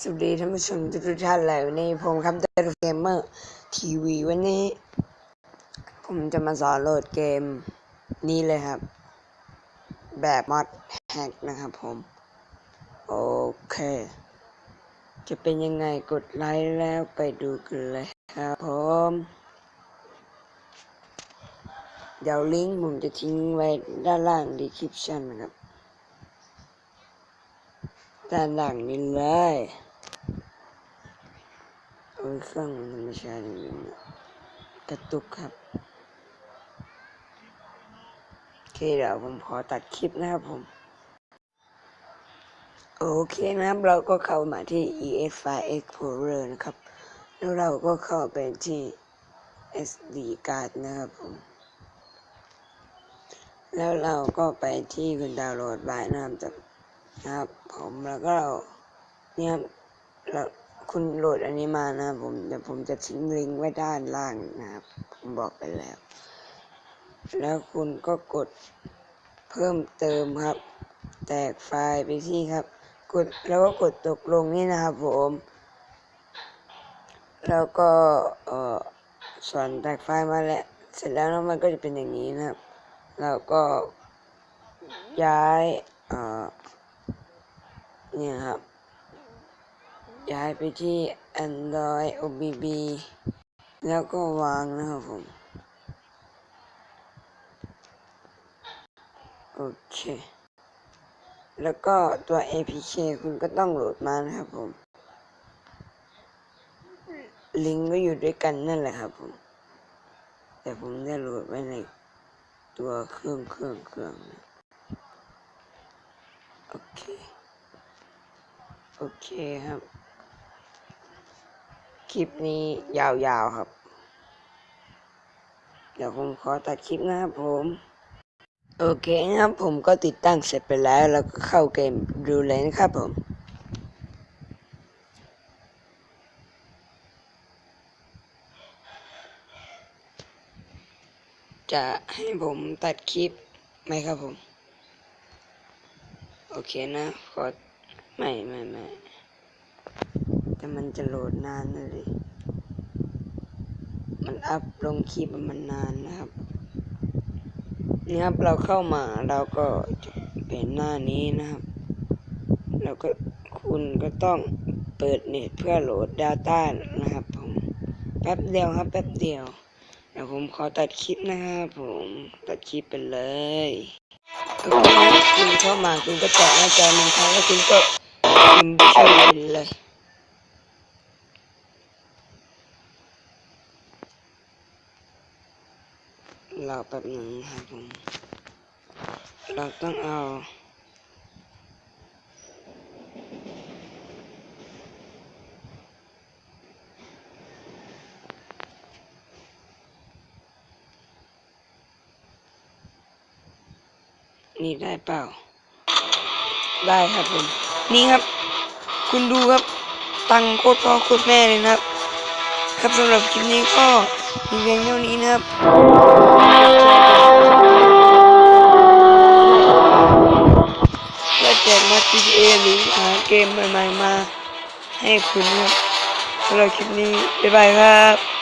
สวัสดีท่านผู้ชมทุกท่านเลยวันนี้ผมคำเตอร์เกมเมอร์ทีวีวันนี้ ผมจะมาสอนโหลดเกมนี้เลยครับ แบบมอดแฮกนะครับผม โอเค จะเป็นยังไงกดไลค์แล้วไปดูกันเลยครับผม เดี๋ยวลิงก์ผมจะทิ้งไว้ด้านล่างดีคริปชันนะครับด้านล่างนี้เลย โอ้ยเครื่องมันไม่ใช่จริงๆนะกระตุกครับโอเคเดี๋ยวผมขอตัดคลิปนะครับผม โอเคนะครับ เราก็เข้ามาที่ ES File Explorer นะครับ แล้วเราก็เข้าไปที่ SD card นะครับผม แล้วเราก็ไปที่คุณดาวน์โหลดไว้นะครับากนะครับผมแล้วก็เราเนี่ยครับเรา คุณโหลดอันนี้มานะผมเดี๋ยวผมจะทิ้งลิงก์ไว้ด้านล่างนะครับ ผมบอกไปแล้ว แล้วคุณก็กดเพิ่มเติมครับ แตกไฟล์ไปที่ครับ กดแล้วก็กดตกลงนี่นะครับผม แล้วก็เอ่อส่วนแตกไฟล์มาแล้ว เสร็จแล้วมันก็จะเป็นอย่างนี้นะครับ แล้วก็ย้ายเออเนี่ยครับ ย้ายไปที่ Android OBB แล้วก็วางนะครับผม โอเค แล้วก็ตัว APK คุณก็ต้องโหลดมานะครับผม ลิงก์ก็อยู่ด้วยกันนั่นแหละครับผม แต่ผมได้โหลดไว้ในตัวเครื่องเครื่องเครื่องโอเค โอเคครับ ลิปนี้ยาวๆครับ เดี๋ยวผมขอตัดคลิปนะครับผม โอเคนะครับผมก็ติดตั้งเสร็จไปแล้ว แล้วก็เข้าเกมดูเลยนะครับผมจะให้ผมตัดคลิปไหมครับผม โอเคนะขอไม่ไม่ไม่ แต่มันจะโหลดนานเลย มันอัพลงคลิปมันนานนะครับ นี่ครับเราเข้ามาเราก็จะเป็นหน้านี้นะครับแล้วก็คุณก็ต้องเปิดเน็ตเพื่อโหลด Data นะครับผมแป๊บเดียวครับแป๊บเดียวเดี๋ยวผมขอตัดคลิปนะครับผมตัดคลิปไปเลยคุณเข้ามาคุณก็แตะหน้าจอหนึ่งครั้งแล้วคุณก็พิมพ์ชื่อไปเลย รอแป๊บหนึ่งนะครับผมเราต้องเอานี่ได้เปล่า ได้ครับผม นี่ครับ คุณดูครับ ตังค์โคตรพ่อโคตรแม่เลยนะครับ ครับสำหรับคลิปนี้ก็มีเพียงเท่านี้นะครับก็แจกมา GTA หรือหาเกมใหม่ๆมาให้คุณครับสำหรับคลิปนี้ บ๊ายบายครับ